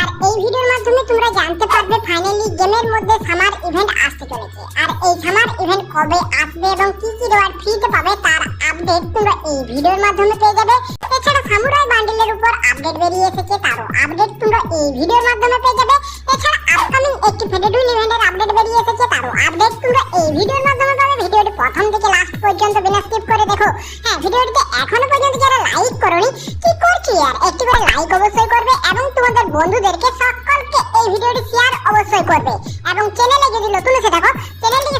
আর এই সামার মাধ্যমে তোমরা জানতে পারবে ফাইনালি মধ্যে সামার ইভেন্ট আসতে আর এই সামার ইভেন্ট কবে আসবে এবং কি কি রিওয়ার্ড ফ্রিতে পাবে তার আপডেট তোমরা এই ভিডিওর মাধ্যমে পেয়ে যাবে সামুরাই বান্ডেলের উপর আপডেট বেরিয়ে এসেছে তারও আপডেট তোমরা এই ভিডিওর মাধ্যমে পেয়ে যাবে। এছাড়া আপকামিং একটি ফেডেডুল ইভেন্টের আপডেট বেরিয়ে এসেছে তারও আপডেট তোমরা এই ভিডিওর মাধ্যমে পাবে। ভিডিওটি প্রথম থেকে লাস্ট পর্যন্ত বিনা স্কিপ করে দেখো। হ্যাঁ ভিডিওটিতে এখনও পর্যন্ত যারা লাইক করোনি, কি করছি আর? একটি করে লাইক অবশ্যই করবে এবং তোমাদের বন্ধুদেরকে সকলকে এই ভিডিওটি শেয়ার অবশ্যই করবে। এবং চ্যানেলে যদি নতুন এসে থাকো চ্যানেলটিকে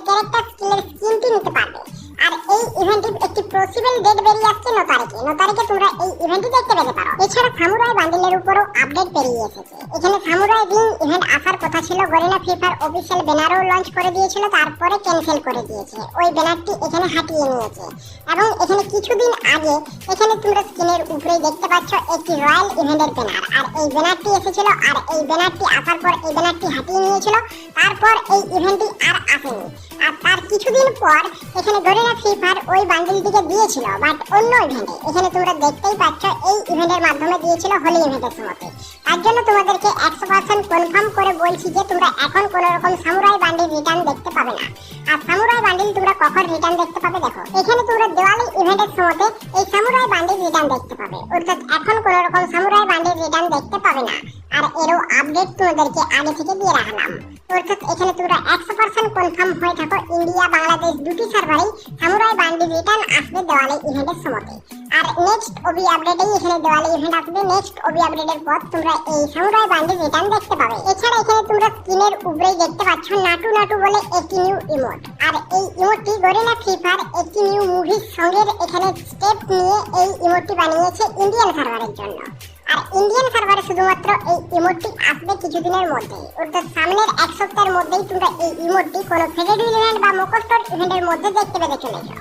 পসিবল ডেট বেরিয়ে আসছে ন তারিখে ন তারিখে তোমরা এই ইভেন্টটি দেখতে পেতে পারো। এছাড়া সামুরাই বান্ডেলের উপরও আপডেট বেরিয়ে এসেছে। এখানে সামুরাই রিং ইভেন্ট আসার কথা ছিল গরিনা ফিফার অফিসিয়াল ব্যানারও লঞ্চ করে দিয়েছিল, তারপরে ক্যান্সেল করে দিয়েছে। ওই ব্যানারটি এখানে হাঁটিয়ে নিয়েছে। এবং এখানে কিছুদিন আগে এখানে তোমরা স্ক্রিনের উপরেই দেখতে পাচ্ছ একটি রয়্যাল ইভেন্টের ব্যানার আর এই ব্যানারটি এসেছিল, আর এই ব্যানারটি আসার পর এই ব্যানারটি হাঁটিয়ে নিয়েছিল। তারপর এই ইভেন্টটি আর আসেনি। আর তার কিছুদিন পর এখানে গরিনা ফিফার ওই বান্ডিলটিকে দিয়েছিল বাট অন্য ইভেন্টে এখানে তোমরা দেখতেই পাচ্ছ, এই ইভেন্টের মাধ্যমে দিয়েছিল হোলি ইভেন্টের সময়তে তার জন্য তোমাদেরকে একশো পার্সেন্ট কনফার্ম করে বলছি যে, তোমরা এখন কোনো রকম সামুরাই বান্ডিল রিটার্ন দেখতে পাবে না। আর সামুরাই বান্ডিল তোমরা কখন রিটার্ন দেখতে পাবে দেখো। এখানে তোমরা দেওয়ালি ইভেন্টের সময়তে এই সামুরাই বান্ডিল রিটার্ন দেখতে পাবে। অর্থাৎ এখন কোনো রকম সামুরাই বান্ডিল রিটার্ন দেখতে পাবে না। আর এরও আপডেট তোমাদেরকে আগে থেকে দিয়ে রাখলাম। অর্থাৎ এখানে তোমরা একশো পার্সেন্ট কনফার্ম হয়ে থাকো ইন্ডিয়া, বাংলাদেশ দুটি সার্ভারেই সামুরাই বান্ডি রিটার্ন আসবে দেওয়ালি ইভেন্টের সময়তে। আর নেক্সট ওবি আপডেটেই এখানে দেওয়ালি ইভেন্ট আসবে। নেক্সট ওবি আপডেটের পর তোমরা এই সামুরাই বান্ডি রিটার্ন দেখতে পাবে। এছাড়া এখানে তোমরা স্ক্রিনের উপরেই দেখতে পাচ্ছ নাটু নাটু বলে একটি নিউ ইমোট আর এই ইমোটটি গরিনা ফ্রিফার একটি নিউ মুভির সঙ্গে এখানে স্টেপ নিয়ে এই ইমোটটি বানিয়েছে ইন্ডিয়ান সার্ভারের জন্য। আর ইন্ডিয়ান সার্ভারে শুধুমাত্র এই ইমোটটি আসবে কিছুদিনের মধ্যেই। অর্থাৎ সামনের এক সপ্তাহের মধ্যেই তোমরা এই ইমোটটি কোনো ফেডারেল ইভেন্ট বা মোকস্টোর ইভেন্টের মধ্যে দেখতে পেতে চলেছো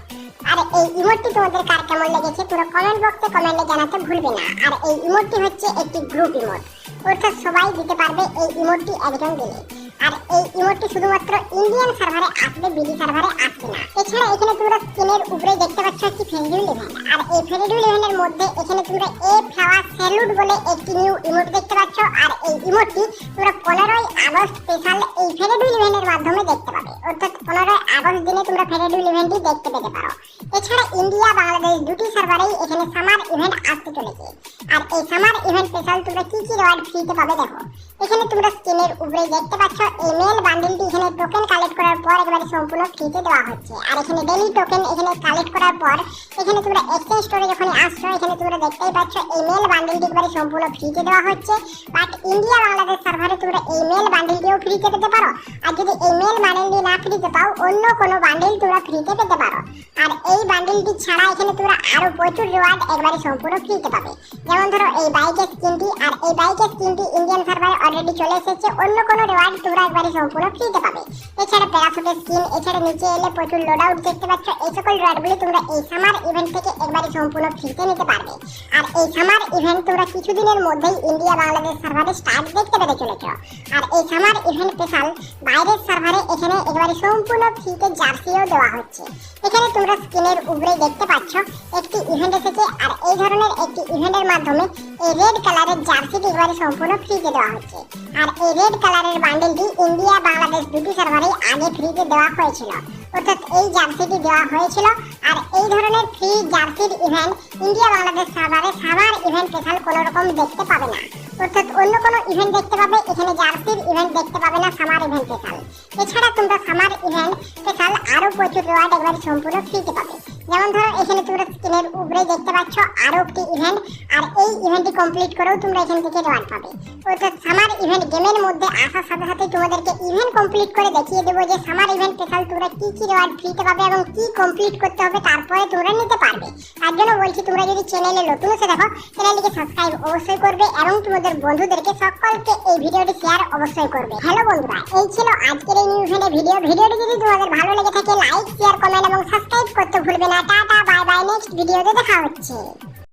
আর এই ইমোটটি তোমাদের কার কেমন লেগেছে তোমরা কমেন্ট বক্সে কমেন্টে জানাতে ভুলবে না। আর এই ইমোটটি হচ্ছে একটি গ্রুপ ইমোট অর্থাৎ সবাই দিতে পারবে এই ইমোটটি একজন দিলে। আর এই ইমোটটি শুধুমাত্র ইন্ডিয়ান সার্ভারে আসবে বিডি সার্ভারে আসবে না। এছাড়া এখানে তোমরা স্ক্রিনের উপরে দেখতে পাচ্ছ একটি ফেডারেল ইভেন্ট। আর এই ফেডারেল ইভেন্টের মধ্যে এখানে তোমরা এ ফ্লাওয়ার স্যালুট বলে একটি নিউ ইমোট দেখতে পাচ্ছ। আর এই ইমোটটি তোমরা পনেরোই আগস্ট স্পেশাল এই ফেরিডুল ইভেন্টের মাধ্যমে দেখতে পাবে। অর্থাৎ পনেরোই আগস্ট দিনে তোমরা ফেরিডুল ইভেন্টটি দেখতে পেতে পারো। এছাড়া ইন্ডিয়া বাংলাদেশ দুটি সার্ভারেই এখানে সামার ইভেন্ট আসতে চলেছে। আর এই সামার ইভেন্ট স্পেশাল তোমরা কি কি রিওয়ার্ড ফ্রিতে পাবে দেখো। এখানে তোমরা স্ক্রিনের উপরে দেখতে পাচ্ছ এই মেল বান্ডেলটি এখানে টোকেন কালেক্ট করার পর একেবারে সম্পূর্ণ ফ্রিতে দেওয়া হচ্ছে। আর এখানে ডেলি টোকেন এখানে কালেক্ট করার পর, এখানে তোমরা এক্সচেঞ্জ স্টোরে যখন আসছো, এখানে তোমরা দেখতেই পাচ্ছ এই মেল বান্ডেলটি একেবারে সম্পূর্ণ ফ্রিতে দেওয়া হচ্ছে। বাট ইন্ডিয়া বাংলাদেশ সার্ভারে তোমরা এই মেল বান্ডেলটিও ফ্রিতে পেতে পারো। আর যদি এই মেল বান্ডেলটি না ফ্রিতে পাও, অন্য কোনো বান্ডেল তোমরা ফ্রিতে পেতে পারো। আর এই বান্ডেলটি ছাড়া এখানে তোমরা আরও প্রচুর রিওয়ার্ড একবারে সম্পূর্ণ ফ্রিতে পাবে। যেমন ধরো, এই বাইকের স্কিনটি আর এই বাইকের স্কিনটি ইন্ডিয়ান সার্ভারে অলরেডি চলে এসেছে, অন্য কোনো রিওয়ার্ড তোমরা একবারে সম্পূর্ণ ফ্রিতে পাবে। এছাড়া প্যারাসুটের স্কিন এছাড়া নিচে এলে প্রচুর লোড আউট দেখতে পাচ্ছ, এই সকল রিওয়ার্ডগুলি তোমরা এই সামার ইভেন্ট থেকে একবারে সম্পূর্ণ ফ্রিতে নিতে পারবে। আর এই সামার ইভেন্ট তোমরা কিছুদিনের মধ্যেই ইন্ডিয়া বাংলাদেশ সার্ভারে স্টার্ট দেখতে পেতে চলেছ। আর এই সামার ইভেন্ট স্পেশাল বাইরের সার্ভারে এখানে একেবারে সম্পূর্ণ ফ্রিতে জার্সিও দেওয়া হচ্ছে। এখানে তোমরা স্ক্রিনের উপরেই দেখতে পাচ্ছ একটি ইভেন্ট এসেছে। আর এই ধরনের একটি ইভেন্টের মাধ্যমে এই রেড কালারের জার্সিটি একেবারে সম্পূর্ণ ফ্রিতে দেওয়া হচ্ছে। আর এই রেড কালারের বান্ডেলটি ইন্ডিয়া বাংলাদেশ দুটি সার্ভারেই আগে ফ্রিতে দেওয়া হয়েছিল। অর্থাৎ এই জার্সিটি দেওয়া হয়েছিল। আর এই ধরনের ফ্রি জার্সির ইভেন্ট ইন্ডিয়া বাংলাদেশ সার্ভারে সামার ইভেন্ট স্পেশাল কোনো রকম দেখতে পাবে না। অর্থাৎ অন্য কোনো ইভেন্ট দেখতে পাবে, এখানে জার্সির ইভেন্ট দেখতে পাবে না সামার ইভেন্ট স্পেশাল এছাড়া তোমরা সামার ইভেন্ট আরও প্রচুর রিওয়ার্ড একবার সম্পূর্ণ ফ্রিতে পাবে। যেমন ধরো, এখানে তোমরা স্ক্রিনের উপরে দেখতে পাচ্ছ আরও একটি ইভেন্ট আর এই ইভেন্টটি কমপ্লিট করেও তোমরা এখান থেকে রিওয়ার্ড পাবে। অর্থাৎ সামার ইভেন্ট গেমের মধ্যে আসার সাথে সাথে তোমাদেরকে ইভেন্ট কমপ্লিট করে দেখিয়ে দেবো যে সামার ইভেন্ট স্পেশাল তোমরা কি কি রিওয়ার্ড ফ্রিতে পাবে এবং কি কমপ্লিট করতে হবে তারপরে তোমরা নিতে পারবে। তার জন্য বলছি, তোমরা যদি চ্যানেলে নতুন এসে দেখো চ্যানেলটিকে সাবস্ক্রাইব অবশ্যই করবে এবং তোমাদের বন্ধুদেরকে সকলকে এই ভিডিওটি শেয়ার অবশ্যই করবে। হ্যালো বন্ধুরা, এই ছিল আজকের এই নিউ ভিডিও ভিডিওটি যদি তোমাদের ভালো লেগে থাকে লাইক শেয়ার কমেন্ট এবং সাবস্ক্রাইব করতে ভুলবে না। টাটা বাই বাই নেক্সট ভিডিওতে দেখা হচ্ছে।